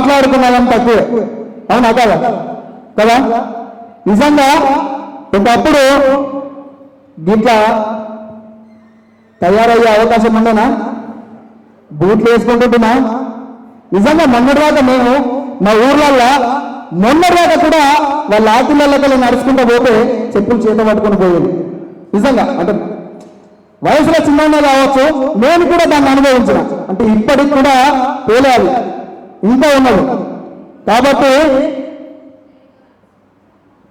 మాట్లాడుకున్నదని తక్కువే అవునా కదా? కదా? నిజంగా ఒకప్పుడు దీంట్లో తయారయ్యే అవకాశం ఉండేనా? బూట్లు వేసుకుంటుంటున్నా? నిజంగా మొన్నటిదాకా మేము మా ఊర్లల్లో మొన్నటిదాకా కూడా వాళ్ళ ఆకులకి నడుచుకుంటూ పోతే చెప్పులు చేత పట్టుకొని పోయేది. నిజంగా అంటే వయసులో చిన్న కావచ్చు నేను కూడా దాన్ని అనుభవించిన. అంటే ఇప్పటికి కూడా పోలేదు ఇంకా ఉన్నది. కాబట్టి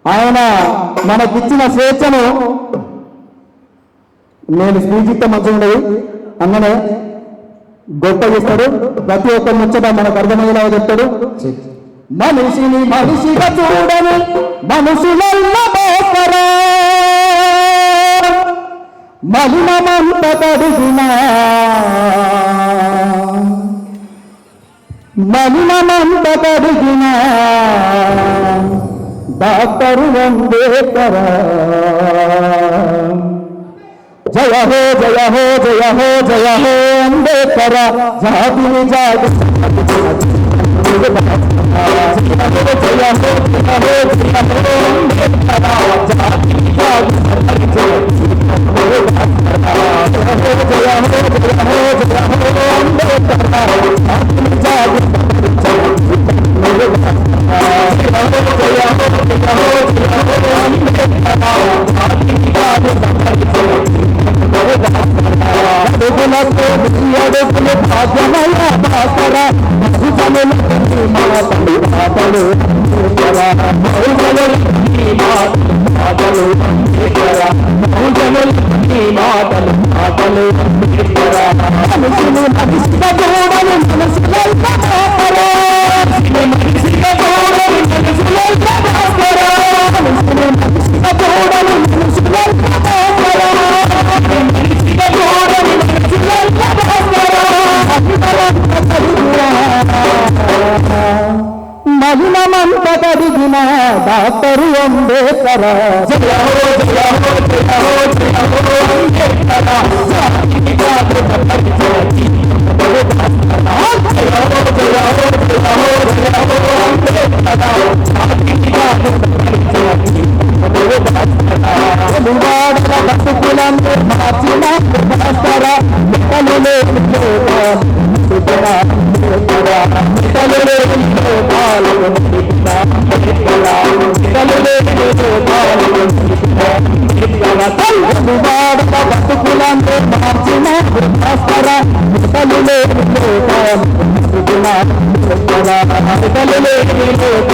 ఆయన మనకిచ్చిన స్వేచ్ఛను నేను స్పీచ్ ఇస్తే మంచిగా ఉండదు అన్ననే గొప్ప చేస్తాడు. ప్రతి ఒక్క ముచ్చట మనకు అర్థమయ్యేలా చెప్తాడు. మనిషిని మనిషిగా చూడని మనుషులల్ల మోసరా మలినమంత కడిగిన. మలినమంత కడిగిన డాక్టరు అంబేద్కరా. జయ హో జయ హో జయ హో జయ హో అంబేద్కర. జాతిని జాతి జయ హో జయ హో జయ హో అంబేద్కర జాతిని జాతి జయ హో జయ హో జయ భాస్కర భుజములు మాటలు మాటలు మౌజములు మాటలు మౌజములు మాటలు మాటలు మనుషులు మనిషిగా చూడని జయ హో జయ హో జయ హో జయ హో అంబేద్కర జాతికి జాతి తెలుగాడల బతుకులను మార్చిన భాస్కర మిట్టలు లేని తెలుగాడల బతుకులను మార్చిన భాస్కర మిట్టలు లేని మిట్టలు లేని లోకాలు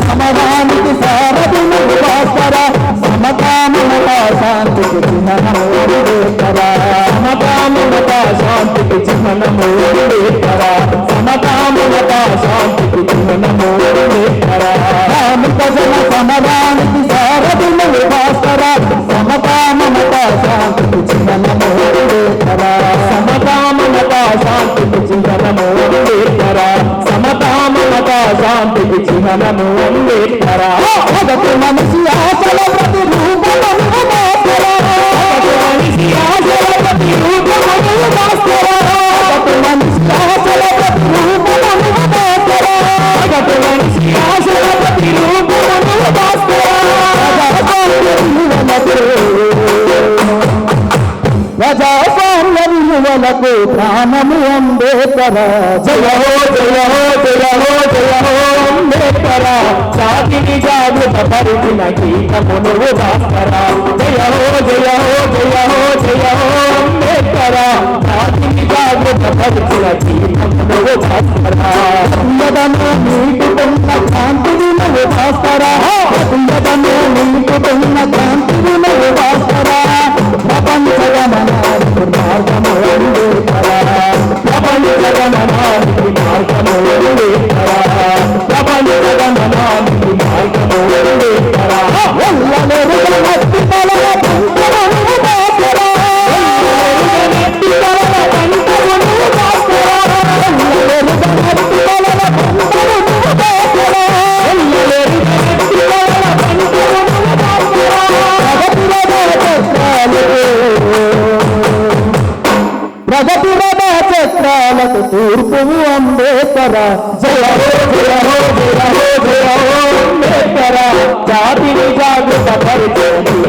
సమరానికి సారథి భాస్కర సమకామత శాంతికి చిహ్నమోరేకర సమకామత శాంతికి చిహ్నమోరేకర శాంతికి చిహ్నము అంబేద్కర జగతి మనిషి ఆశల ప్రతిరూపమను భాస్కర జగతి మనిషి ఆశల ప్రతిరూపమను భాస్కర జగతి మనిషి ఆశల ప్రతిరూపమను భాస్కర జగతి మనిషి ఆశల ప్రతిరూపమను భాస్కర ప్రజాస్వామ్య విలువలకు ప్రాణము అంబేద్కర జయ హో జయ హో జయ హో జయ హో ಭಾಸ್ಕರ ಸಾಧಿನಿ ಜಾಗೃತ ಪರಿದಿನ ಗೀತಮುನು ಭಾಸ್ಕರ ಜಯ ಹೋ ಜಯ ಹೋ ಜಯ ಹೋ ಜಯ ಹೋ ಅಂಬೇಡ್ಕರ ಸಾಧಿನಿ ಜಾಗೃತ ಪರಿದಿನ ಗೀತಮುನು ಭಾಸ್ಕರ ಕುಂಭದನ ನೀಡುವನ್ನ ಕಾಂತಿ ದಿನವು ಭಾಸ್ಕರ ಕುಂಭದನ ನೀಡುವನ್ನ ಕಾಂತಿ ದಿನವು ಭಾಸ್ಕರ ಪ್ರಪಂಚದ ಮನಾರಿ ಮಾರ್ಗಮು ಅಂಬೇಡ್ಕರ ಪ್ರಪಂಚದ ಮನಾರಿ ಮಾರ್ಗಮು ప్రగతి రథ చక్రాలకు తూర్పు అంబేద్కర జయ అంబేద్కర జాతిని జాగ్రత్త పరిచయం